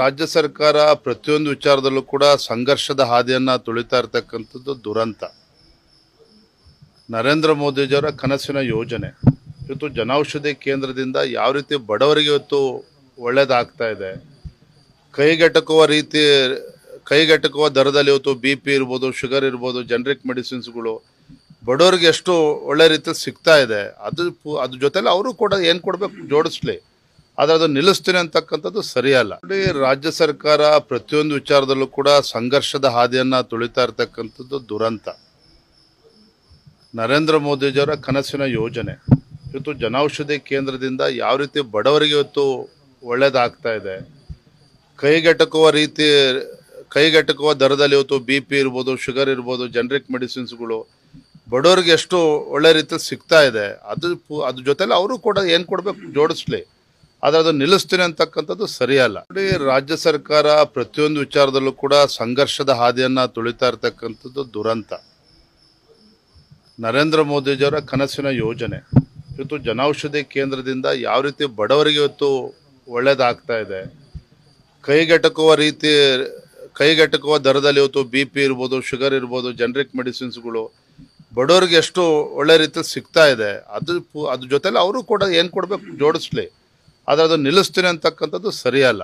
ರಾಜ್ಯ ಸರ್ಕಾರ ಪ್ರತಿಯೊಂದು ವಿಚಾರದಲ್ಲೂ ಕೂಡ ಸಂಘರ್ಷದ ಹಾದಿಯನ್ನ ತುಳಿತಾ ಇರ್ತಕ್ಕಂಥದ್ದು ದುರಂತ. ನರೇಂದ್ರ ಮೋದಿಜಿಯವರ ಕನಸಿನ ಯೋಜನೆ. ಇವತ್ತು ಜನೌಷಧಿ ಕೇಂದ್ರದಿಂದ ಯಾವ ರೀತಿ ಬಡವರಿಗೆ ಇವತ್ತು ಒಳ್ಳೇದಾಗ್ತಾ ಇದೆ. ಕೈಗೆಟಕುವ ರೀತಿ, ಕೈಗೆಟಕುವ ದರದಲ್ಲಿ ಇವತ್ತು ಬಿ ಪಿ ಇರ್ಬೋದು, ಶುಗರ್ ಇರ್ಬೋದು ಜನರಿಕ್ ಮೆಡಿಸಿನ್ಸ್ಗಳು ಬಡವರಿಗೆ ಎಷ್ಟು ಒಳ್ಳೆ ರೀತಿಯಲ್ಲಿ ಸಿಗ್ತಾ ಇದೆ. ಅದು ಅದ್ರ ಜೊತೆಲಿ ಅವರು ಕೂಡ ಏನು ಕೊಡಬೇಕು, ಜೋಡಿಸ್ಲಿ. ಆದರೆ ಅದು ನಿಲ್ಲಿಸ್ತೀನಿ ಅಂತಕ್ಕಂಥದ್ದು ಸರಿಯಲ್ಲ. ನೋಡಿ, ರಾಜ್ಯ ಸರ್ಕಾರ ಪ್ರತಿಯೊಂದು ವಿಚಾರದಲ್ಲೂ ಕೂಡ ಸಂಘರ್ಷದ ಹಾದಿಯನ್ನು ತುಳಿತಾ ಇರ್ತಕ್ಕಂಥದ್ದು ದುರಂತ. ನರೇಂದ್ರ ಮೋದಿಜಿಯವರ ಕನಸಿನ ಯೋಜನೆ. ಇವತ್ತು ಜನೌಷಧಿ ಕೇಂದ್ರದಿಂದ ಯಾವ ರೀತಿ ಬಡವರಿಗೆ ಇವತ್ತು ಒಳ್ಳೇದಾಗ್ತಾ ಇದೆ. ಕೈಗೆಟಕುವ ರೀತಿ, ಕೈಗೆಟಕುವ ದರದಲ್ಲಿ ಇವತ್ತು ಬಿ ಪಿ ಇರ್ಬೋದು, ಶುಗರ್ ಇರ್ಬೋದು ಜನರಿಕ್ ಮೆಡಿಸಿನ್ಸ್ಗಳು ಬಡವರಿಗೆ ಎಷ್ಟು ಒಳ್ಳೆ ರೀತಿಯಲ್ಲಿ ಸಿಗ್ತಾ ಇದೆ. ಅದು ಅದ್ರ ಜೊತೆಲಿ ಅವರು ಕೂಡ ಏನು ಕೊಡಬೇಕು, ಜೋಡಿಸ್ಲಿ. ಆದರೆ ಅದು ನಿಲ್ಲಿಸ್ತೀನಿ ಅಂತಕ್ಕಂಥದ್ದು ಸರಿಯಲ್ಲ. ನೋಡಿ, ರಾಜ್ಯ ಸರ್ಕಾರ ಪ್ರತಿಯೊಂದು ವಿಚಾರದಲ್ಲೂ ಕೂಡ ಸಂಘರ್ಷದ ಹಾದಿಯನ್ನ ತುಳಿತಾ ಇರ್ತಕ್ಕಂಥದ್ದು ದುರಂತ. ನರೇಂದ್ರ ಮೋದಿಜಿಯವರ ಕನಸಿನ ಯೋಜನೆ. ಇವತ್ತು ಜನೌಷಧಿ ಕೇಂದ್ರದಿಂದ ಯಾವ ರೀತಿ ಬಡವರಿಗೆ ಇವತ್ತು ಒಳ್ಳೇದಾಗ್ತಾ ಇದೆ. ಕೈಗೆಟಕುವ ರೀತಿ, ಕೈಗೆಟಕುವ ದರದಲ್ಲಿ ಇವತ್ತು ಬಿ ಪಿ ಇರ್ಬೋದು, ಶುಗರ್ ಇರ್ಬೋದು ಜನರಿಕ್ ಮೆಡಿಸಿನ್ಸ್ಗಳು ಬಡವರಿಗೆ ಎಷ್ಟು ಒಳ್ಳೆ ರೀತಿಯಲ್ಲಿ ಸಿಗ್ತಾ ಇದೆ. ಅದು ಅದ್ರ ಜೊತೆಲಿ ಅವರು ಕೂಡ ಏನು ಕೊಡಬೇಕು, ಜೋಡಿಸ್ಲಿ. ಆದರೆ ಅದು ನಿಲ್ಲಿಸ್ತೀನಿ ಅಂತಕ್ಕಂಥದ್ದು ಸರಿಯಲ್ಲ.